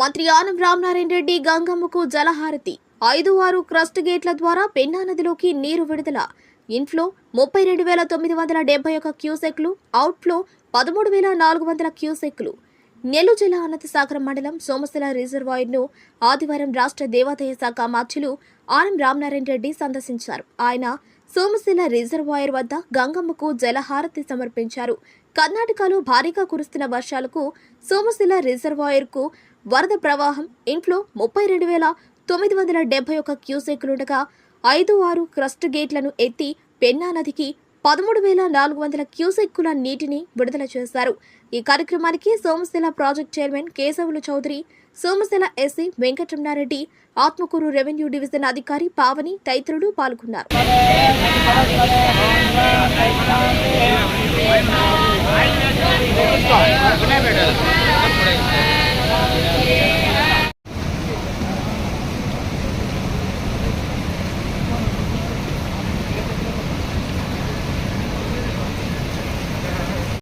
మంత్రి ఆనం రామనారాయణ రెడ్డి గంగమ్మకు జలహారతి. ఐదు ఆరు క్రస్ట్ గేట్ల ద్వారా పెన్నా నదిలోకి నీరు విడుదల. ఇన్ఫ్లో ముప్పై రెండు వేల తొమ్మిది వందల డెబ్బై ఒక క్యూసెక్లు అవుట్ఫ్లో పదమూడు వేల నాలుగు వందల క్యూసెక్లు. నెల్లూరు జిల్లా అనంతసాగరం మండలం సోమశిల రిజర్వాయర్ను ఆదివారం రాష్ట్ర దేవాదాయ శాఖ మాధ్యులు ఆనం రామనారాయణ రెడ్డి సందర్శించారు. ఆయన సోమశిల రిజర్వాయర్ వద్ద గంగమ్మకు జలహారతి సమర్పించారు. కర్ణాటకలో భారీగా కురుస్తున్న వర్షాలకు సోమశిల రిజర్వాయర్కు వరద ప్రవాహం ఇంట్లో ముప్పై రెండు వేల తొమ్మిది వందల డెబ్బై ఒక క్యూసెక్లుండగా ఐదు ఆరు క్రస్ట్ గేట్లను ఎత్తి పెన్నా నదికి పదమూడు వేల నాలుగు వందల క్యూసెక్కుల నీటిని విడుదల చేశారు ఈ కార్యక్రమానికి Somasila project chairman Kesavulu Chowdary Somasila SC Venkataramana Reddy Atmakur revenue division అధికారి పావని తదితరులు పాల్గొన్నారు